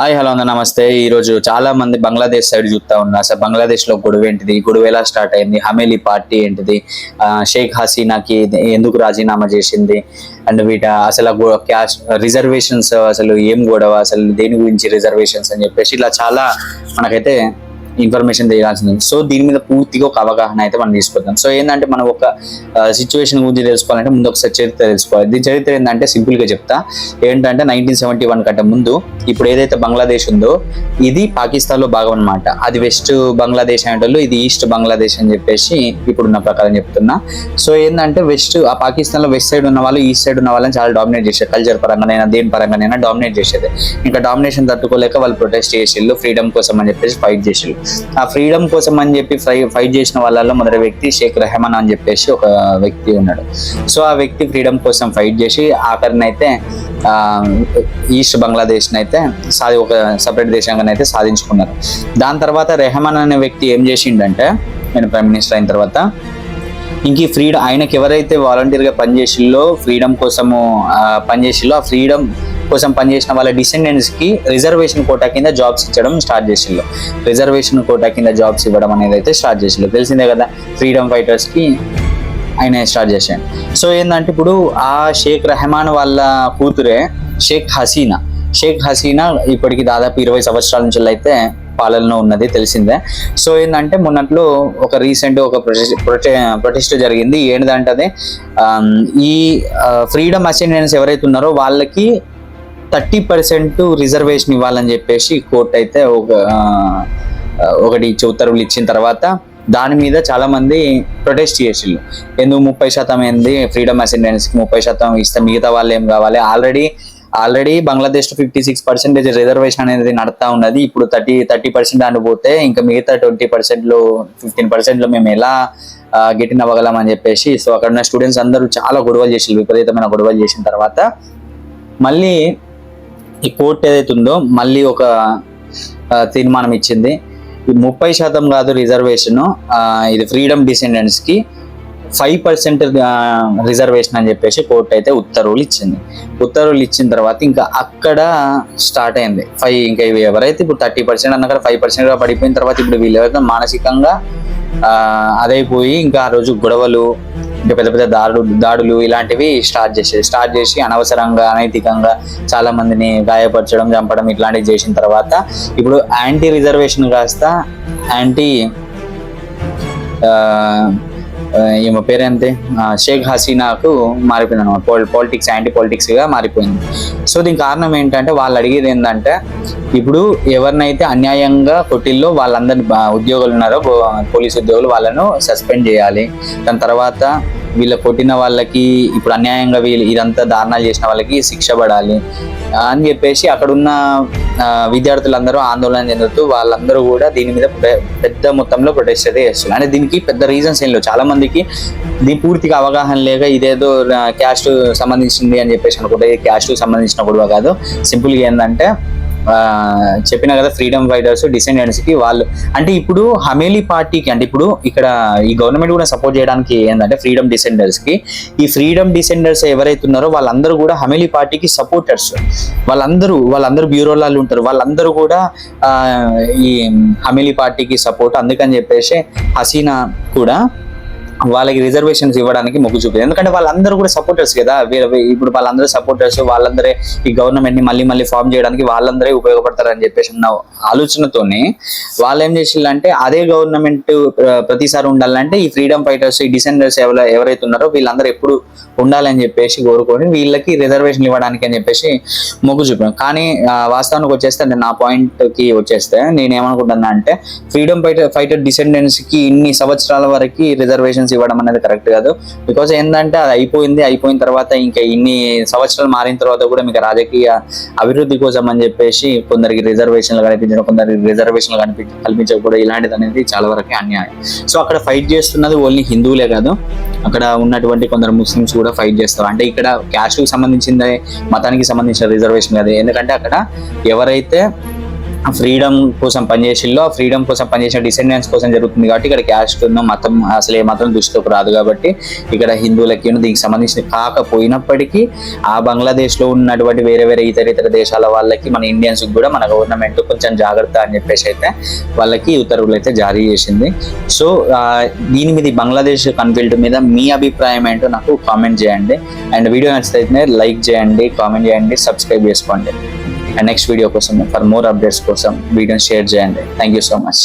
Hi hello అందరూ నమస్తే. ఈ రోజు చాలా మంది బంగ్లాదేశ్ సైడ్ చూస్తా ఉన్నా. అసలు బంగ్లాదేశ్లో గొడవ ఏంటిది? గొడవ ఎలా స్టార్ట్ అయింది? హమేలీ పార్టీ ఏంటిది? షేక్ హసీనాకి ఎందుకు రాజీనామా చేసింది? అండ్ వీట అసలు క్యాష్ రిజర్వేషన్స్ అసలు ఏం గొడవ? అసలు దేని గురించి రిజర్వేషన్స్ అని చెప్పేసి ఇలా చాలా మనకైతే ఇన్ఫర్మేషన్ తెలియాల్సింది. సో దీని మీద పూర్తిగా ఒక అవగాహన అయితే మనం తీసుకుందాం. సో ఏంటంటే మనం ఒక సిచ్యువేషన్ గురించి తెలుసుకోవాలంటే ముందు ఒకసారి చరిత్ర తెలుసుకోవాలి. దీని చరిత్ర ఏంటంటే సింపుల్గా చెప్తా. ఏంటంటే నైన్టీన్ సెవెంటీ వన్ కంటే ముందు ఇప్పుడు ఏదైతే బంగ్లాదేశ్ ఉందో ఇది పాకిస్తాన్లో భాగం అనమాట అది వెస్ట్ బంగ్లాదేశ్ అనేటోళ్ళు ఇది ఈస్ట్ బంగ్లాదేశ్ అని చెప్పేసి ఇప్పుడున్న ప్రకారం చెప్తున్నా. సో ఏంటంటే వెస్ట్ ఆ పాకిస్తాన్లో వెస్ట్ సైడ్ ఉన్న వాళ్ళు ఈస్ట్ సైడ్ ఉన్న వాళ్ళని చాలా డామినేట్ చేశారు. కల్చర్ పరంగానైనా దేని పరంగానైనా డామినేట్ చేసేది. ఇంకా డామినేషన్ తట్టుకోలేక వాళ్ళు ప్రొటెస్ట్ చేసిళ్ళు ఫ్రీడమ్ కోసం అని చెప్పేసి ఫైట్ చేసిళ్ళు. ఆ ఫ్రీడమ్ కోసం అని చెప్పి ఫైట్ చేసిన వాళ్ళలో మొదటి వ్యక్తి షేక్ రెహమాన్ అని చెప్పేసి ఒక వ్యక్తి ఉన్నాడు. సో ఆ వ్యక్తి ఫ్రీడమ్ కోసం ఫైట్ చేసి ఆఖరినైతే ఈస్ట్ బంగ్లాదేశ్ అయితే సాధి ఒక సపరేట్ దేశంగా అయితే సాధించుకున్నారు. దాని తర్వాత రెహమాన్ అనే వ్యక్తి ఏం చేసిండంటే నేను ప్రైమ్ మినిస్టర్ అయిన తర్వాత ఇంక ఈ ఫ్రీడమ్ ఆయనకి ఎవరైతే వాలంటీర్గా పనిచేసిల్లో ఫ్రీడమ్ కోసము పనిచేసిల్లో ఆ ఫ్రీడమ్ కోసం పనిచేసిన వాళ్ళ డిసెండెంట్స్కి రిజర్వేషన్ కోటా కింద జాబ్స్ ఇచ్చడం స్టార్ట్ చేసిండ్రు. రిజర్వేషన్ కోటా కింద జాబ్స్ ఇవ్వడం అనేది అయితే స్టార్ట్ చేసిండ్రు. తెలిసిందే కదా ఫ్రీడమ్ ఫైటర్స్కి ఆయన స్టార్ట్ చేశాడు సో ఏంటంటే ఇప్పుడు ఆ షేక్ రెహమాన్ వాళ్ళ కూతురే షేక్ హసీనా. షేక్ హసీనా ఇప్పటికి దాదాపు ఇరవై సంవత్సరాల నుంచి అయితే పాలనలో ఉన్నది తెలిసిందే. సో ఏంటంటే మొన్నట్లో ఒక రీసెంట్ ఒక ప్రొటెస్ట్ జరిగింది. ఏంటంటే ఈ ఫ్రీడమ్ అసెండెన్స్ ఎవరైతే ఉన్నారో వాళ్ళకి థర్టీ పర్సెంట్ రిజర్వేషన్ ఇవ్వాలని చెప్పేసి కోర్టు అయితే ఒక ఒకటి ఉత్తర్వులు ఇచ్చిన తర్వాత దాని మీద చాలా మంది ప్రొటెస్ట్ చేసిళ్ళు. ఎందుకు ముప్పై శాతం ఏంది? ఫ్రీడమ్ అసెండెన్స్కి ముప్పై శాతం ఇస్తే మిగతా వాళ్ళు ఏం కావాలి? Already already Bangladesh fifty six percentage reservation అనేది నడుతా ఉన్నది. ఇప్పుడు థర్టీ థర్టీ పర్సెంట్ పోతే ఇంకా మిగతా ట్వంటీ పర్సెంట్లో ఫిఫ్టీన్ పర్సెంట్లో మేము ఎలా గెటిన్ అవ్వగలం అని చెప్పేసి సో అక్కడ ఉన్న స్టూడెంట్స్ అందరూ చాలా గొడవలు చేసి విపరీతమైన గొడవలు చేసిన తర్వాత మళ్ళీ ఈ కోర్టు ఏదైతే ఉందో మళ్ళీ ఒక తీర్మానం ఇచ్చింది ఈ ముప్పై శాతం కాదు రిజర్వేషన్ ఇది ఫ్రీడమ్ డిసెండెంట్స్కి ఫైవ్ పర్సెంట్ రిజర్వేషన్ అని చెప్పేసి కోర్టు అయితే ఉత్తర్వులు ఇచ్చింది ఉత్తర్వులు ఇచ్చిన తర్వాత ఇంకా అక్కడ స్టార్ట్ అయింది. ఫైవ్ ఇంకా ఇవి ఎవరైతే ఇప్పుడు థర్టీ పర్సెంట్ అన్న ఫైవ్ పర్సెంట్గా పడిపోయిన తర్వాత ఇప్పుడు వీళ్ళు ఎవరైతే మానసికంగా అదైపోయి ఇంకా ఆ రోజు గొడవలు ఇంకా పెద్ద పెద్ద దాడులు దాడులు ఇలాంటివి స్టార్ట్ చేసేది. స్టార్ట్ చేసి అనవసరంగా అనైతికంగా చాలా మందిని గాయపరచడం చంపడం ఇట్లాంటివి చేసిన తర్వాత ఇప్పుడు యాంటీ రిజర్వేషన్ కాస్త యాంటీ ఈమె పేరేంతే షేక్ హసీనాకు మారిపోయింది అనమాట. పాలిటిక్స్ యాంటీ పాలిటిక్స్గా మారిపోయింది. సో దీనికి కారణం ఏంటంటే వాళ్ళు అడిగేది ఏంటంటే ఇప్పుడు ఎవరినైతే అన్యాయంగా కొట్టిల్లో వాళ్ళందరి ఉద్యోగులు ఉన్నారో పో- పోలీస్ ఉద్యోగులు వాళ్ళను సస్పెండ్ చేయాలి. దాని తర్వాత వీళ్ళ కొట్టిన వాళ్ళకి ఇప్పుడు అన్యాయంగా వీళ్ళు ఇదంతా దారుణాలు చేసిన వాళ్ళకి శిక్ష పడాలి అని చెప్పేసి అక్కడున్న విద్యార్థులందరూ ఆందోళన చెందుతూ వాళ్ళందరూ కూడా దీని మీద పెద్ద మొత్తంలో ప్రొటెస్ట్ అయితే చేస్తున్నారు. అంటే దీనికి పెద్ద రీజన్స్ ఏం లేవు. చాలా మందికి దీని పూర్తిగా అవగాహన లేక ఇదేదో క్యాస్ట్ సంబంధించింది అని చెప్పేసి అనుకుంటే క్యాస్ట్ సంబంధించిన గొడవ కాదు. సింపుల్గా ఏంటంటే చెప్పిన కదా ఫ్రీడమ్ ఫైటర్స్ డిసెండెంట్స్కి వాళ్ళు. అంటే ఇప్పుడు హమేలీ పార్టీకి అంటే ఇప్పుడు ఇక్కడ ఈ గవర్నమెంట్ కూడా సపోర్ట్ చేయడానికి ఏంటంటే ఫ్రీడమ్ డిసెండర్స్కి ఈ ఫ్రీడమ్ డిసెండర్స్ ఎవరైతే ఉన్నారో వాళ్ళందరూ కూడా హమేలీ పార్టీకి సపోర్టర్స్ వాళ్ళందరూ వాళ్ళందరూ బ్యూరోలాలు ఉంటారు. వాళ్ళందరూ కూడా ఈ హమేలీ పార్టీకి సపోర్ట్ అందుకని చెప్పేసి హసీనా కూడా వాళ్ళకి రిజర్వేషన్స్ ఇవ్వడానికి మొగ్గు చూపింది. ఎందుకంటే వాళ్ళందరూ కూడా సపోర్టర్స్ కదా. ఇప్పుడు వాళ్ళందరూ సపోర్టర్స్ వాళ్ళందరే ఈ గవర్నమెంట్ని మళ్ళీ మళ్ళీ ఫామ్ చేయడానికి వాళ్ళందరే ఉపయోగపడతారని చెప్పేసి ఉన్న ఆలోచనతోనే వాళ్ళు ఏం చేసిందంటే అదే గవర్నమెంట్ ప్రతిసారి ఉండాలంటే ఈ ఫ్రీడమ్ ఫైటర్స్ ఈ డిసెండర్స్ ఎవరు ఎవరైతే ఉన్నారో వీళ్ళందరూ ఎప్పుడు ఉండాలని చెప్పేసి కోరుకొని వీళ్ళకి రిజర్వేషన్ ఇవ్వడానికి అని చెప్పేసి మొగ్గు చూపాను. కానీ వాస్తవానికి వచ్చేస్తే అంటే నా పాయింట్కి వచ్చేస్తే నేను ఏమనుకుంటున్నా అంటే ఫ్రీడమ్ ఫైటర్ ఫైటర్ డిసెండెంట్స్కి ఇన్ని సంవత్సరాల వరకు రిజర్వేషన్స్ ఇవ్వడం అనేది కరెక్ట్ కాదు. బికాస్ ఏంటంటే అది అయిపోయింది అయిపోయిన తర్వాత ఇంకా ఇన్ని సంవత్సరాలు మారిన తర్వాత కూడా మీకు రాజకీయ అభివృద్ధి కోసం అని చెప్పేసి కొందరికి రిజర్వేషన్లు కనిపించడం కొందరికి రిజర్వేషన్లు కనిపి కల్పించకపోవడం ఇలాంటిది అనేది చాలా వరకు అన్యాయం. సో అక్కడ ఫైట్ చేస్తున్నది ఓన్లీ హిందువులే కాదు. అక్కడ ఉన్నటువంటి కొందరు ముస్లిమ్స్ కూడా ఫైట్ చేస్తారు. అంటే ఇక్కడ క్యాస్ట్కి సంబంధించింది మతానికి సంబంధించిన రిజర్వేషన్ కాదు. ఎందుకంటే అక్కడ ఎవరైతే ఫ్రీడమ్ కోసం పనిచేసిల్లో ఆ ఫ్రీడమ్ కోసం పనిచేసిన డిసెండెన్స్ కోసం జరుగుతుంది కాబట్టి ఇక్కడ క్యాస్ట్ ఉన్న మతం అసలు ఏ మాత్రం దృష్టిలోకి రాదు కాబట్టి ఇక్కడ హిందువులకి దీనికి సంబంధించిన కాకపోయినప్పటికీ ఆ బంగ్లాదేశ్లో ఉన్నటువంటి వేరే వేరే ఇతర ఇతర దేశాల వాళ్ళకి మన ఇండియన్స్ కూడా మన గవర్నమెంట్ కొంచెం జాగ్రత్త అని చెప్పేసి అయితే వాళ్ళకి ఉత్తర్వులు అయితే జారీ చేసింది. సో దీని మీద బంగ్లాదేశ్ కన్ఫీల్డ్ మీద మీ అభిప్రాయం ఏంటో నాకు కామెంట్ చేయండి. అండ్ వీడియో నచ్చితే లైక్ చేయండి కామెంట్ చేయండి సబ్స్క్రైబ్ చేసుకోండి. అండ్ నెక్స్ట్ వీడియో కోసం ఫర్ మోర్ అప్డేట్స్ కోసం వీడియోని షేర్ చేయండి. Thank you so much